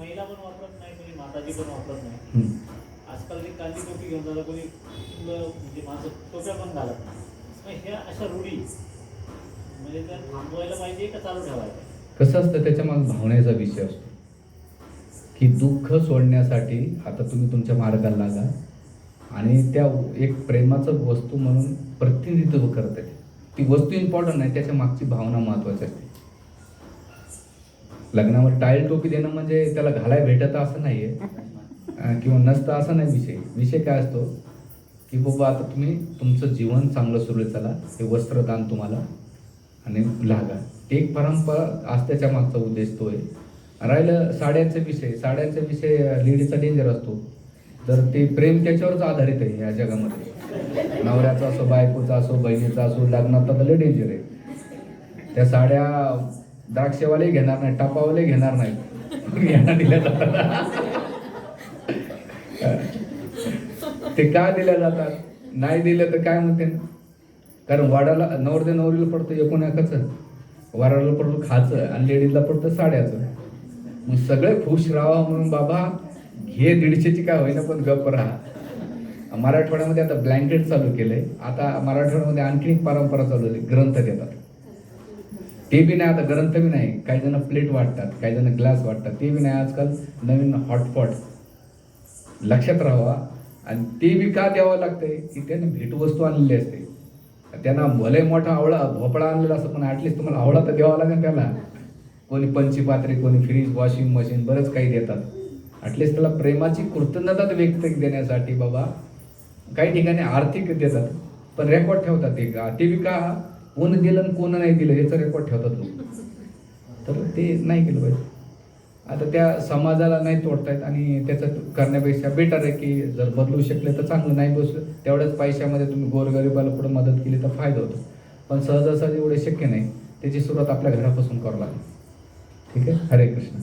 महिला पण वापरत नाही कोणी माताजी पण वापरत नाही. आजकाल ते कांदी टोपी घेऊन जातात कोणी म्हणजे माणसं टोप्या पण घालत नाही. मग ह्या अशा रूढी म्हणजे त्या थांबवायला पाहिजे का चालू ठेवायला? कसं असतं त्याच्यामागे भावनेचा विषय असतो. की दुःख सोडण्यासाठी आता तुम्ही तुमच्या मार्गाला लागा आणि त्या एक प्रेमाचं वस्तू म्हणून प्रतिनिधित्व करते ती वस्तू इम्पॉर्टंट नाही त्याच्या मागची भावना महत्वाची असते. लग्नावर टाईल टोपी देणं म्हणजे त्याला घालाय भेटत असं नाहीये. आहे किंवा नसतं असं नाही विषय. विषय काय असतो की बाबा आता तुम्ही तुमचं जीवन चांगलं सुरू चला. हे वस्त्रदान तुम्हाला आणि लागा. एक परंपरा आज त्याच्या मागचा उद्देश तो आहे. राहिलं साड्यांचा विषय. साड्यांचा विषय लेडीचा डेंजर असतो. तर ते प्रेम त्याच्यावरच आधारित आहे या जगामध्ये. नवऱ्याचा असो बायकोचा असो बहिणीचा असो लग्नात तर लय डेंजर आहे. त्या साड्या द्राक्षेवाले घेणार नाही टपावाले घेणार नाही. यांना दिल्या जातात. ते का दिल्या जातात? नाही दिलं तर काय म्हणते? कारण वाडाला नवरदे नवरीला पडतं एकूण एकाच वाराला पडतं खाचं आणि लेडीजला पडतं साड्याचं. मग सगळे खुश राहा म्हणून बाबा घे दीडशेची काय होईना पण गप्प राहा. मराठवाड्यामध्ये आता ब्लँकेट चालू केलंय. आता मराठवाड्यामध्ये आणखी एक परंपरा चालू झाली ग्रंथ देतात. ते बी नाही आता ग्रंथ बी नाही. काही जण प्लेट वाटतात काही जण ग्लास वाटतात. ते बी नाही आजकाल नवीन हॉटपॉट लक्षात राहावा. आणि ते बी का द्यावं लागतंय? की त्याने भेटवस्तू आणलेली असते. त्यांना भले मोठा आवळा भोपळा आणलेला असतो पण ॲटलिस्ट तुम्हाला आवळा तर द्यावा लागेल त्याला. कोणी पंची पात्रे कोणी फ्रीज वॉशिंग मशीन बरंच काही देतात. ॲटलिस्ट त्याला प्रेमाची कृतज्ञता व्यक्त देण्यासाठी बाबा. काही ठिकाणी आर्थिक देतात पण रेकॉर्ड ठेवतात ते. का ते बी का? कोण दिलं आणि कोण नाही दिलं याचं रेकॉर्ड ठेवतात लोक. तर ते नाही केलं पाहिजे. आता त्या समाजाला नाही तोडतायत आणि त्याचं करण्यापेक्षा बेटर आहे की जर बदलू शकले तर चांगलं नाही बसलं तेवढ्याच पैशामध्ये तुम्ही गोरगरिबाला पुढे मदत केली तर फायदा होतो. पण सहजासहजी एवढे शक्य नाही. त्याची सुरुवात आपल्या घरापासून करावं लागेल. ठीक आहे? हरे कृष्ण.